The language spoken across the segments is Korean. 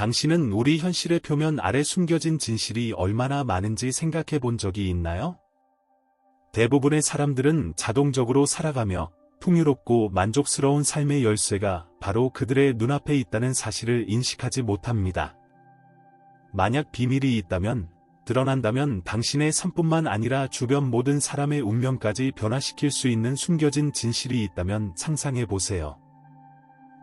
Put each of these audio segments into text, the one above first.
당신은 우리 현실의 표면 아래 숨겨진 진실이 얼마나 많은지 생각해 본 적이 있나요? 대부분의 사람들은 자동적으로 살아가며 풍요롭고 만족스러운 삶의 열쇠가 바로 그들의 눈앞에 있다는 사실을 인식하지 못합니다. 만약 비밀이 있다면, 드러난다면 당신의 삶뿐만 아니라 주변 모든 사람의 운명까지 변화시킬 수 있는 숨겨진 진실이 있다면 상상해 보세요.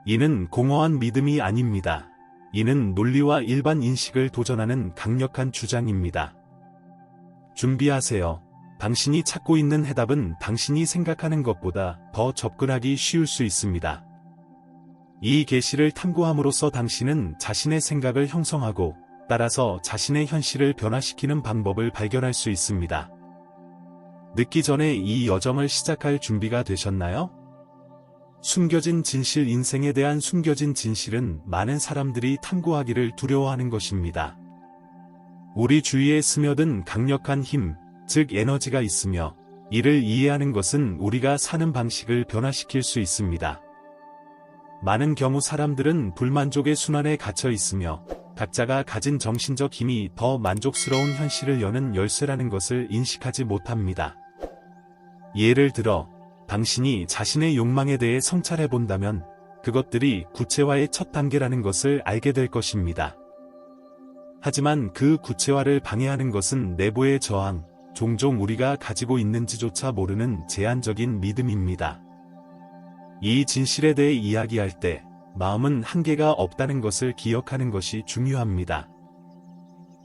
이는 공허한 믿음이 아닙니다. 이는 논리와 일반 인식을 도전하는 강력한 주장입니다. 준비하세요. 당신이 찾고 있는 해답은 당신이 생각하는 것보다 더 접근하기 쉬울 수 있습니다. 이 계시를 탐구함으로써 당신은 자신의 생각을 형성하고 따라서 자신의 현실을 변화시키는 방법을 발견할 수 있습니다. 늦기 전에 이 여정을 시작할 준비가 되셨나요? 숨겨진 진실 인생에 대한 숨겨진 진실은 많은 사람들이 탐구하기를 두려워하는 것입니다. 우리 주위에 스며든 강력한 힘, 즉 에너지가 있으며 이를 이해하는 것은 우리가 사는 방식을 변화시킬 수 있습니다. 많은 경우 사람들은 불만족의 순환에 갇혀 있으며 각자가 가진 정신적 힘이 더 만족스러운 현실을 여는 열쇠라는 것을 인식하지 못합니다. 예를 들어 당신이 자신의 욕망에 대해 성찰해 본다면 그것들이 구체화의 첫 단계라는 것을 알게 될 것입니다. 하지만 그 구체화를 방해하는 것은 내부의 저항, 종종 우리가 가지고 있는지조차 모르는 제한적인 믿음입니다. 이 진실에 대해 이야기할 때 마음은 한계가 없다는 것을 기억하는 것이 중요합니다.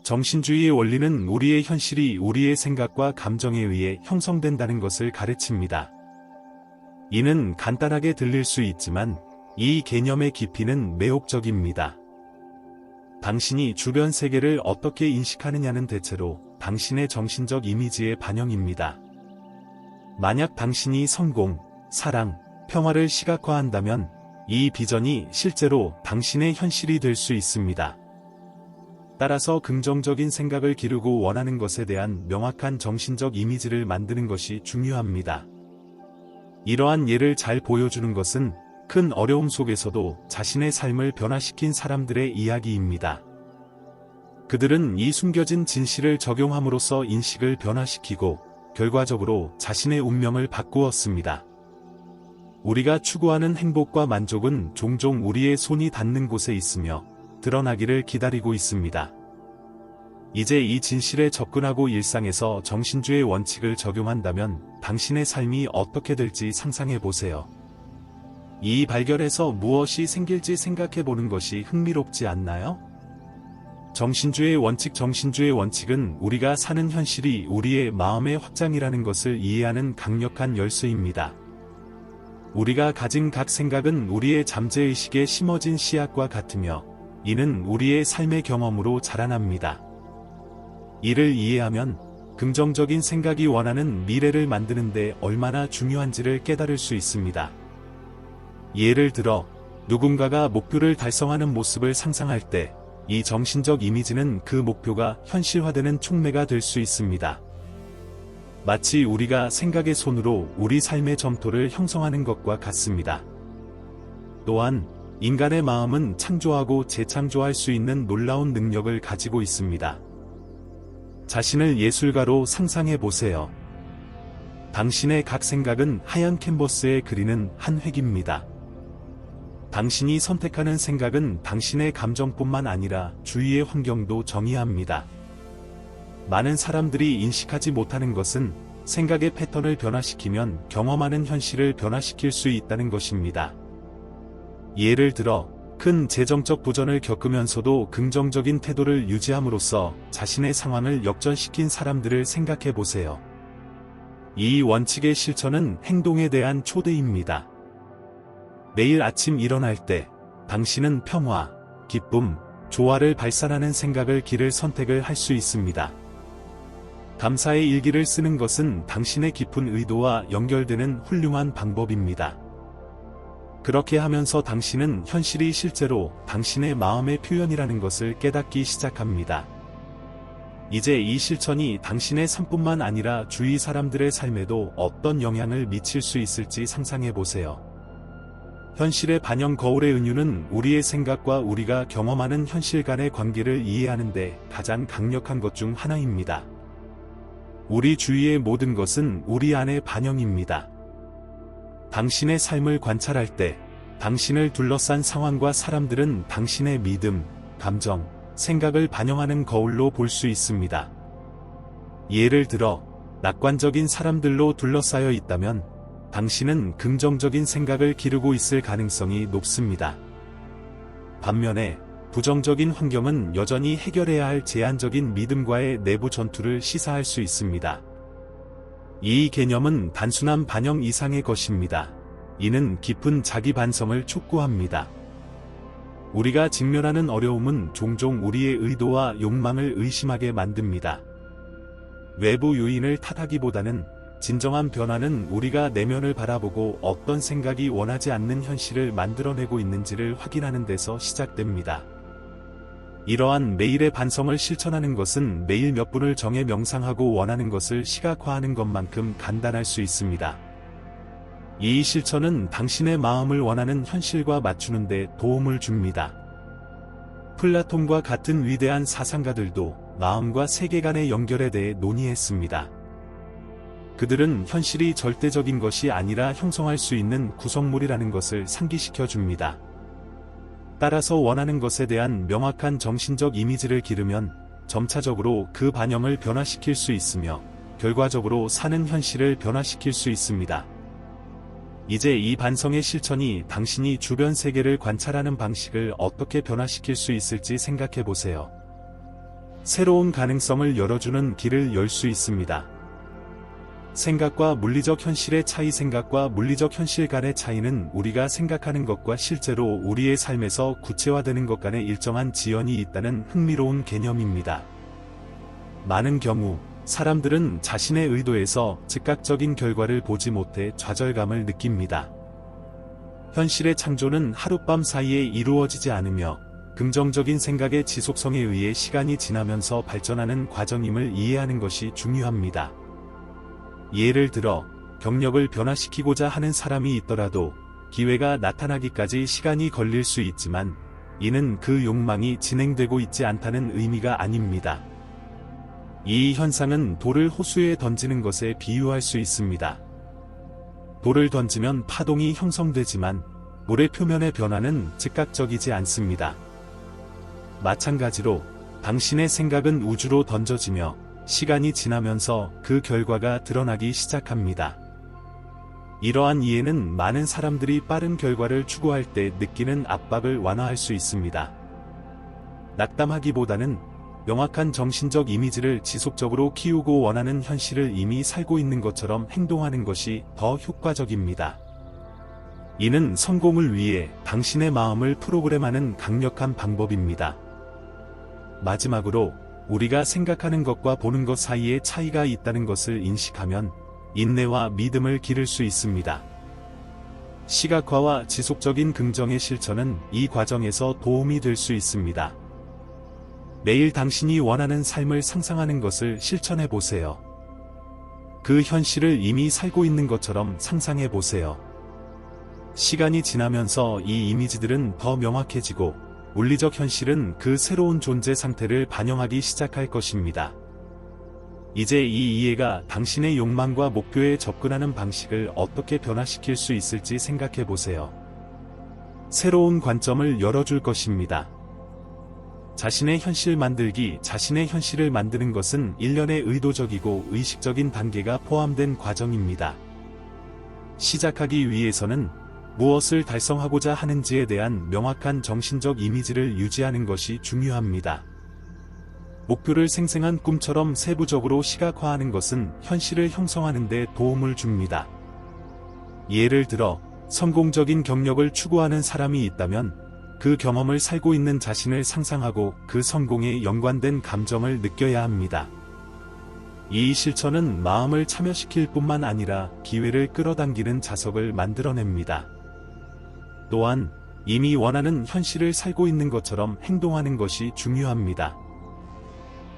정신주의의 원리는 우리의 현실이 우리의 생각과 감정에 의해 형성된다는 것을 가르칩니다. 이는 간단하게 들릴 수 있지만 이 개념의 깊이는 매혹적입니다. 당신이 주변 세계를 어떻게 인식하느냐는 대체로 당신의 정신적 이미지의 반영입니다. 만약 당신이 성공, 사랑, 평화를 시각화한다면 이 비전이 실제로 당신의 현실이 될 수 있습니다. 따라서 긍정적인 생각을 기르고 원하는 것에 대한 명확한 정신적 이미지를 만드는 것이 중요합니다. 이러한 예를 잘 보여주는 것은 큰 어려움 속에서도 자신의 삶을 변화시킨 사람들의 이야기입니다. 그들은 이 숨겨진 진실을 적용함으로써 인식을 변화시키고 결과적으로 자신의 운명을 바꾸었습니다. 우리가 추구하는 행복과 만족은 종종 우리의 손이 닿는 곳에 있으며 드러나기를 기다리고 있습니다. 이제 이 진실에 접근하고 일상에서 정신주의 원칙을 적용한다면 당신의 삶이 어떻게 될지 상상해 보세요. 이 발견에서 무엇이 생길지 생각해 보는 것이 흥미롭지 않나요? 정신주의 원칙 정신주의 원칙은 우리가 사는 현실이 우리의 마음의 확장이라는 것을 이해하는 강력한 열쇠입니다. 우리가 가진 각 생각은 우리의 잠재의식에 심어진 씨앗과 같으며 이는 우리의 삶의 경험으로 자라납니다. 이를 이해하면 긍정적인 생각이 원하는 미래를 만드는데 얼마나 중요한지를 깨달을 수 있습니다. 예를 들어 누군가가 목표를 달성하는 모습을 상상할 때 이 정신적 이미지는 그 목표가 현실화되는 촉매가 될 수 있습니다. 마치 우리가 생각의 손으로 우리 삶의 점토를 형성하는 것과 같습니다. 또한 인간의 마음은 창조하고 재창조할 수 있는 놀라운 능력을 가지고 있습니다. 자신을 예술가로 상상해 보세요. 당신의 각 생각은 하얀 캔버스에 그리는 한 획입니다. 당신이 선택하는 생각은 당신의 감정뿐만 아니라 주위의 환경도 정의합니다. 많은 사람들이 인식하지 못하는 것은 생각의 패턴을 변화시키면 경험하는 현실을 변화시킬 수 있다는 것입니다. 예를 들어 큰 재정적 부전을 겪으면서도 긍정적인 태도를 유지함으로써 자신의 상황을 역전시킨 사람들을 생각해 보세요. 이 원칙의 실천은 행동에 대한 초대입니다. 매일 아침 일어날 때 당신은 평화, 기쁨, 조화를 발산하는 생각을 길을 선택을 할 수 있습니다. 감사의 일기를 쓰는 것은 당신의 깊은 의도와 연결되는 훌륭한 방법입니다. 그렇게 하면서 당신은 현실이 실제로 당신의 마음의 표현이라는 것을 깨닫기 시작합니다. 이제 이 실천이 당신의 삶뿐만 아니라 주위 사람들의 삶에도 어떤 영향을 미칠 수 있을지 상상해 보세요. 현실의 반영 거울의 은유는 우리의 생각과 우리가 경험하는 현실 간의 관계를 이해하는데 가장 강력한 것 중 하나입니다. 우리 주위의 모든 것은 우리 안의 반영입니다. 당신의 삶을 관찰할 때 당신을 둘러싼 상황과 사람들은 당신의 믿음, 감정, 생각을 반영하는 거울로 볼 수 있습니다. 예를 들어, 낙관적인 사람들로 둘러싸여 있다면 당신은 긍정적인 생각을 기르고 있을 가능성이 높습니다. 반면에 부정적인 환경은 여전히 해결해야 할 제한적인 믿음과의 내부 전투를 시사할 수 있습니다. 이 개념은 단순한 반영 이상의 것입니다. 이는 깊은 자기 반성을 촉구합니다. 우리가 직면하는 어려움은 종종 우리의 의도와 욕망을 의심하게 만듭니다. 외부 요인을 탓하기보다는 진정한 변화는 우리가 내면을 바라보고 어떤 생각이 원하지 않는 현실을 만들어내고 있는지를 확인하는 데서 시작됩니다. 이러한 매일의 반성을 실천하는 것은 매일 몇 분을 정해 명상하고 원하는 것을 시각화하는 것만큼 간단할 수 있습니다. 이 실천은 당신의 마음을 원하는 현실과 맞추는 데 도움을 줍니다. 플라톤과 같은 위대한 사상가들도 마음과 세계관의 연결에 대해 논의했습니다. 그들은 현실이 절대적인 것이 아니라 형성할 수 있는 구성물이라는 것을 상기시켜 줍니다. 따라서 원하는 것에 대한 명확한 정신적 이미지를 기르면 점차적으로 그 반영을 변화시킬 수 있으며 결과적으로 사는 현실을 변화시킬 수 있습니다. 이제 이 반성의 실천이 당신이 주변 세계를 관찰하는 방식을 어떻게 변화시킬 수 있을지 생각해 보세요. 새로운 가능성을 열어주는 길을 열 수 있습니다. 생각과 물리적 현실의 차이 생각과 물리적 현실 간의 차이는 우리가 생각하는 것과 실제로 우리의 삶에서 구체화되는 것 간의 일정한 지연이 있다는 흥미로운 개념입니다. 많은 경우 사람들은 자신의 의도에서 즉각적인 결과를 보지 못해 좌절감을 느낍니다. 현실의 창조는 하룻밤 사이에 이루어지지 않으며 긍정적인 생각의 지속성에 의해 시간이 지나면서 발전하는 과정임을 이해하는 것이 중요합니다. 예를 들어 경력을 변화시키고자 하는 사람이 있더라도 기회가 나타나기까지 시간이 걸릴 수 있지만 이는 그 욕망이 진행되고 있지 않다는 의미가 아닙니다. 이 현상은 돌을 호수에 던지는 것에 비유할 수 있습니다. 돌을 던지면 파동이 형성되지만 물의 표면의 변화는 즉각적이지 않습니다. 마찬가지로 당신의 생각은 우주로 던져지며 시간이 지나면서 그 결과가 드러나기 시작합니다. 이러한 이해는 많은 사람들이 빠른 결과를 추구할 때 느끼는 압박을 완화할 수 있습니다. 낙담하기보다는 명확한 정신적 이미지를 지속적으로 키우고 원하는 현실을 이미 살고 있는 것처럼 행동하는 것이 더 효과적입니다. 이는 성공을 위해 당신의 마음을 프로그램하는 강력한 방법입니다. 마지막으로 우리가 생각하는 것과 보는 것 사이에 차이가 있다는 것을 인식하면 인내와 믿음을 기를 수 있습니다. 시각화와 지속적인 긍정의 실천은 이 과정에서 도움이 될 수 있습니다. 매일 당신이 원하는 삶을 상상하는 것을 실천해 보세요. 그 현실을 이미 살고 있는 것처럼 상상해 보세요. 시간이 지나면서 이 이미지들은 더 명확해지고 물리적 현실은 그 새로운 존재 상태를 반영하기 시작할 것입니다. 이제 이 이해가 당신의 욕망과 목표에 접근하는 방식을 어떻게 변화시킬 수 있을지 생각해 보세요. 새로운 관점을 열어줄 것입니다. 자신의 현실 만들기, 자신의 현실을 만드는 것은 일련의 의도적이고 의식적인 단계가 포함된 과정입니다. 시작하기 위해서는 무엇을 달성하고자 하는지에 대한 명확한 정신적 이미지를 유지하는 것이 중요합니다. 목표를 생생한 꿈처럼 세부적으로 시각화하는 것은 현실을 형성하는 데 도움을 줍니다. 예를 들어, 성공적인 경력을 추구하는 사람이 있다면 그 경험을 살고 있는 자신을 상상하고 그 성공에 연관된 감정을 느껴야 합니다. 이 실천은 마음을 참여시킬 뿐만 아니라 기회를 끌어당기는 자석을 만들어냅니다. 또한 이미 원하는 현실을 살고 있는 것처럼 행동하는 것이 중요합니다.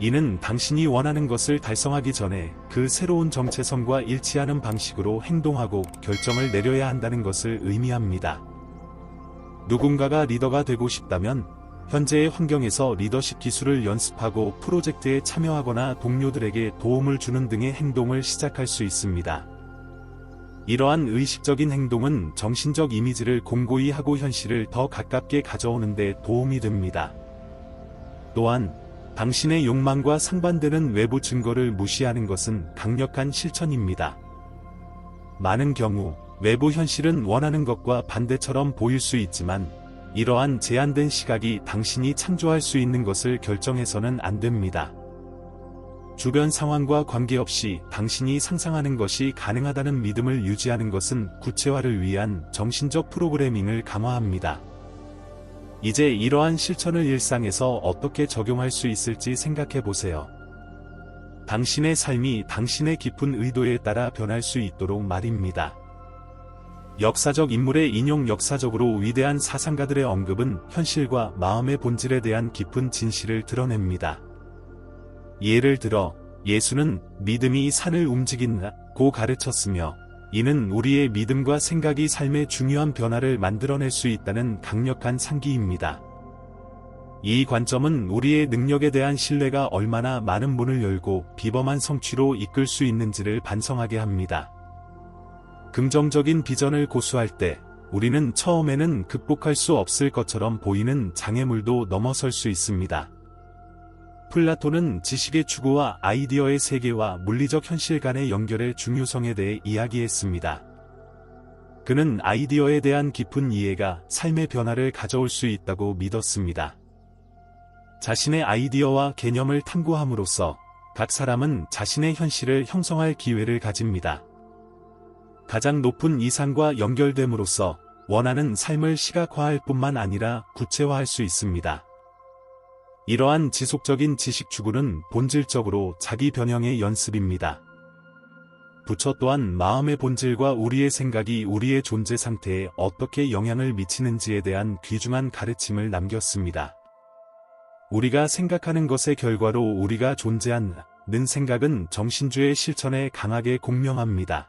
이는 당신이 원하는 것을 달성하기 전에 그 새로운 정체성과 일치하는 방식으로 행동하고 결정을 내려야 한다는 것을 의미합니다. 누군가가 리더가 되고 싶다면 현재의 환경에서 리더십 기술을 연습하고 프로젝트에 참여하거나 동료들에게 도움을 주는 등의 행동을 시작할 수 있습니다. 이러한 의식적인 행동은 정신적 이미지를 공고히 하고 현실을 더 가깝게 가져오는 데 도움이 됩니다. 또한 당신의 욕망과 상반되는 외부 증거를 무시하는 것은 강력한 실천입니다. 많은 경우 외부 현실은 원하는 것과 반대처럼 보일 수 있지만 이러한 제한된 시각이 당신이 창조할 수 있는 것을 결정해서는 안 됩니다. 주변 상황과 관계없이 당신이 상상하는 것이 가능하다는 믿음을 유지하는 것은 구체화를 위한 정신적 프로그래밍을 강화합니다. 이제 이러한 실천을 일상에서 어떻게 적용할 수 있을지 생각해 보세요. 당신의 삶이 당신의 깊은 의도에 따라 변할 수 있도록 말입니다. 역사적 인물의 인용 역사적으로 위대한 사상가들의 언급은 현실과 마음의 본질에 대한 깊은 진실을 드러냅니다. 예를 들어 예수는 믿음이 산을 움직인다고 가르쳤으며 이는 우리의 믿음과 생각이 삶의 중요한 변화를 만들어낼 수 있다는 강력한 상기입니다. 이 관점은 우리의 능력에 대한 신뢰가 얼마나 많은 문을 열고 비범한 성취로 이끌 수 있는지를 반성하게 합니다. 긍정적인 비전을 고수할 때 우리는 처음에는 극복할 수 없을 것처럼 보이는 장애물도 넘어설 수 있습니다. 플라톤은 지식의 추구와 아이디어의 세계와 물리적 현실 간의 연결의 중요성에 대해 이야기했습니다. 그는 아이디어에 대한 깊은 이해가 삶의 변화를 가져올 수 있다고 믿었습니다. 자신의 아이디어와 개념을 탐구함으로써 각 사람은 자신의 현실을 형성할 기회를 가집니다. 가장 높은 이상과 연결됨으로써 원하는 삶을 시각화할 뿐만 아니라 구체화할 수 있습니다. 이러한 지속적인 지식 추구는 본질적으로 자기 변형의 연습입니다. 부처 또한 마음의 본질과 우리의 생각이 우리의 존재 상태에 어떻게 영향을 미치는지에 대한 귀중한 가르침을 남겼습니다. 우리가 생각하는 것의 결과로 우리가 존재하는 생각은 정신주의 실천에 강하게 공명합니다.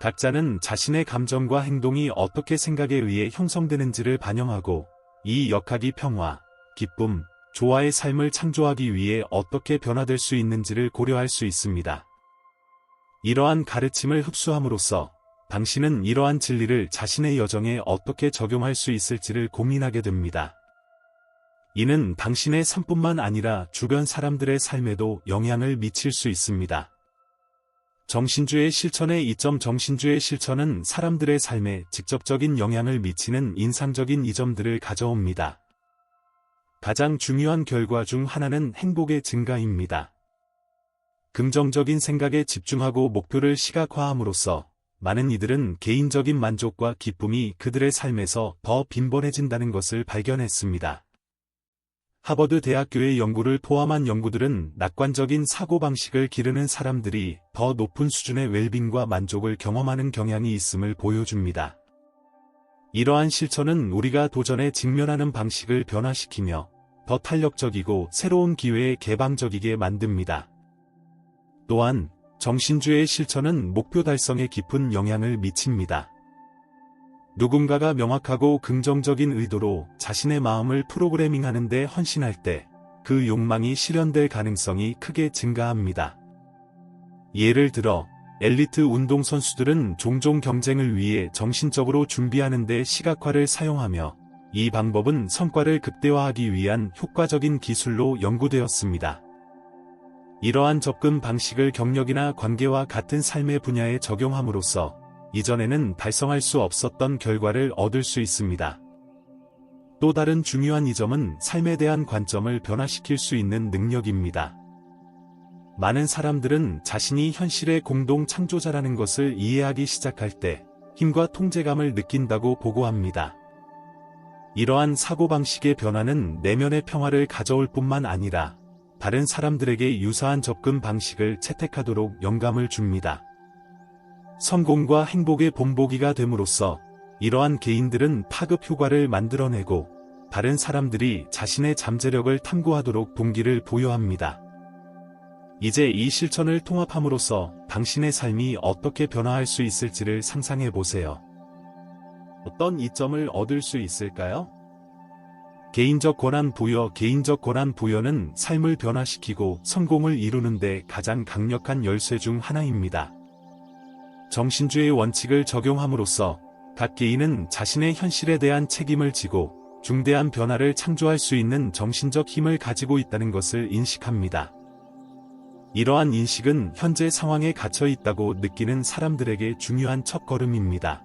각자는 자신의 감정과 행동이 어떻게 생각에 의해 형성되는지를 반영하고 이 역학이 평화, 기쁨, 조화의 삶을 창조하기 위해 어떻게 변화될 수 있는지를 고려할 수 있습니다. 이러한 가르침을 흡수함으로써 당신은 이러한 진리를 자신의 여정에 어떻게 적용할 수 있을지를 고민하게 됩니다. 이는 당신의 삶뿐만 아니라 주변 사람들의 삶에도 영향을 미칠 수 있습니다. 정신주의 실천의 이점 정신주의 실천은 사람들의 삶에 직접적인 영향을 미치는 인상적인 이점들을 가져옵니다. 가장 중요한 결과 중 하나는 행복의 증가입니다. 긍정적인 생각에 집중하고 목표를 시각화함으로써 많은 이들은 개인적인 만족과 기쁨이 그들의 삶에서 더 빈번해진다는 것을 발견했습니다. 하버드 대학교의 연구를 포함한 연구들은 낙관적인 사고방식을 기르는 사람들이 더 높은 수준의 웰빙과 만족을 경험하는 경향이 있음을 보여줍니다. 이러한 실천은 우리가 도전에 직면하는 방식을 변화시키며 더 탄력적이고 새로운 기회에 개방적이게 만듭니다. 또한 정신주의 실천은 목표 달성에 깊은 영향을 미칩니다. 누군가가 명확하고 긍정적인 의도로 자신의 마음을 프로그래밍하는 데 헌신할 때 그 욕망이 실현될 가능성이 크게 증가합니다. 예를 들어 엘리트 운동선수들은 종종 경쟁을 위해 정신적으로 준비하는 데 시각화를 사용하며 이 방법은 성과를 극대화하기 위한 효과적인 기술로 연구되었습니다. 이러한 접근 방식을 경력이나 관계와 같은 삶의 분야에 적용함으로써 이전에는 달성할 수 없었던 결과를 얻을 수 있습니다. 또 다른 중요한 이점은 삶에 대한 관점을 변화시킬 수 있는 능력입니다. 많은 사람들은 자신이 현실의 공동 창조자라는 것을 이해하기 시작할 때 힘과 통제감을 느낀다고 보고합니다. 이러한 사고방식의 변화는 내면의 평화를 가져올 뿐만 아니라 다른 사람들에게 유사한 접근 방식을 채택하도록 영감을 줍니다. 성공과 행복의 본보기가 됨으로써 이러한 개인들은 파급 효과를 만들어내고 다른 사람들이 자신의 잠재력을 탐구하도록 동기를 부여합니다. 이제 이 실천을 통합함으로써 당신의 삶이 어떻게 변화할 수 있을지를 상상해 보세요. 어떤 이점을 얻을 수 있을까요? 개인적 권한 부여 개인적 권한 부여는 삶을 변화시키고 성공을 이루는데 가장 강력한 열쇠 중 하나입니다. 정신주의 원칙을 적용함으로써 각 개인은 자신의 현실에 대한 책임을 지고 중대한 변화를 창조할 수 있는 정신적 힘을 가지고 있다는 것을 인식합니다. 이러한 인식은 현재 상황에 갇혀 있다고 느끼는 사람들에게 중요한 첫걸음입니다.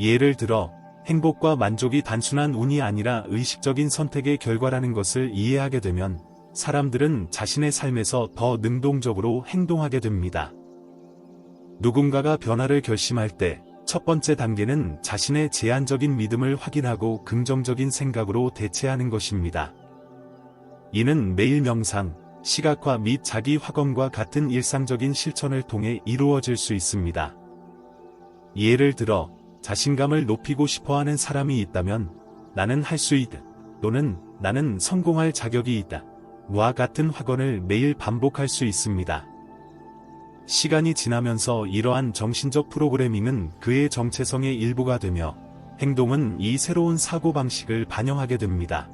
예를 들어, 행복과 만족이 단순한 운이 아니라 의식적인 선택의 결과라는 것을 이해하게 되면 사람들은 자신의 삶에서 더 능동적으로 행동하게 됩니다. 누군가가 변화를 결심할 때 첫 번째 단계는 자신의 제한적인 믿음을 확인하고 긍정적인 생각으로 대체하는 것입니다. 이는 매일 명상, 시각화 및 자기 확언과 같은 일상적인 실천을 통해 이루어질 수 있습니다. 예를 들어, 자신감을 높이고 싶어 하는 사람이 있다면, 나는 할 수 있다. 또는 나는 성공할 자격이 있다. 와 같은 확언을 매일 반복할 수 있습니다. 시간이 지나면서 이러한 정신적 프로그래밍은 그의 정체성의 일부가 되며 행동은 이 새로운 사고방식을 반영하게 됩니다.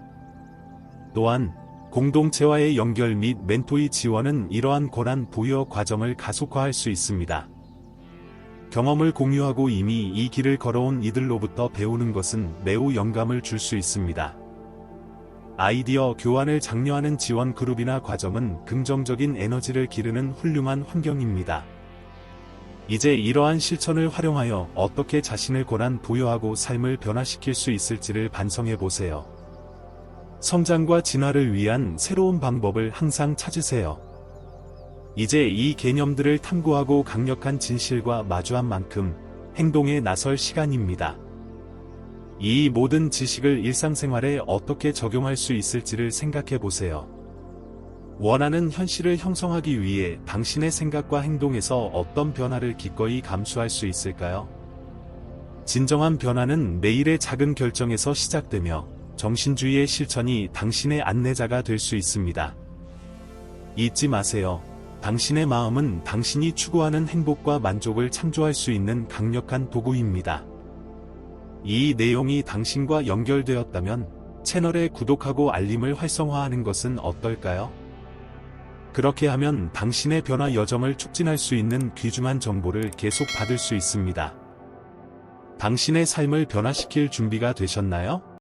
또한 공동체와의 연결 및 멘토의 지원은 이러한 권한 부여 과정을 가속화할 수 있습니다. 경험을 공유하고 이미 이 길을 걸어온 이들로부터 배우는 것은 매우 영감을 줄 수 있습니다. 아이디어 교환을 장려하는 지원 그룹이나 과정은 긍정적인 에너지를 기르는 훌륭한 환경입니다. 이제 이러한 실천을 활용하여 어떻게 자신을 고난 부여하고 삶을 변화시킬 수 있을지를 반성해 보세요. 성장과 진화를 위한 새로운 방법을 항상 찾으세요. 이제 이 개념들을 탐구하고 강력한 진실과 마주한 만큼 행동에 나설 시간입니다. 이 모든 지식을 일상생활에 어떻게 적용할 수 있을지를 생각해 보세요. 원하는 현실을 형성하기 위해 당신의 생각과 행동에서 어떤 변화를 기꺼이 감수할 수 있을까요? 진정한 변화는 매일의 작은 결정에서 시작되며 정신주의의 실천이 당신의 안내자가 될 수 있습니다. 잊지 마세요. 당신의 마음은 당신이 추구하는 행복과 만족을 창조할 수 있는 강력한 도구입니다. 이 내용이 당신과 연결되었다면 채널에 구독하고 알림을 활성화하는 것은 어떨까요? 그렇게 하면 당신의 변화 여정을 촉진할 수 있는 귀중한 정보를 계속 받을 수 있습니다. 당신의 삶을 변화시킬 준비가 되셨나요?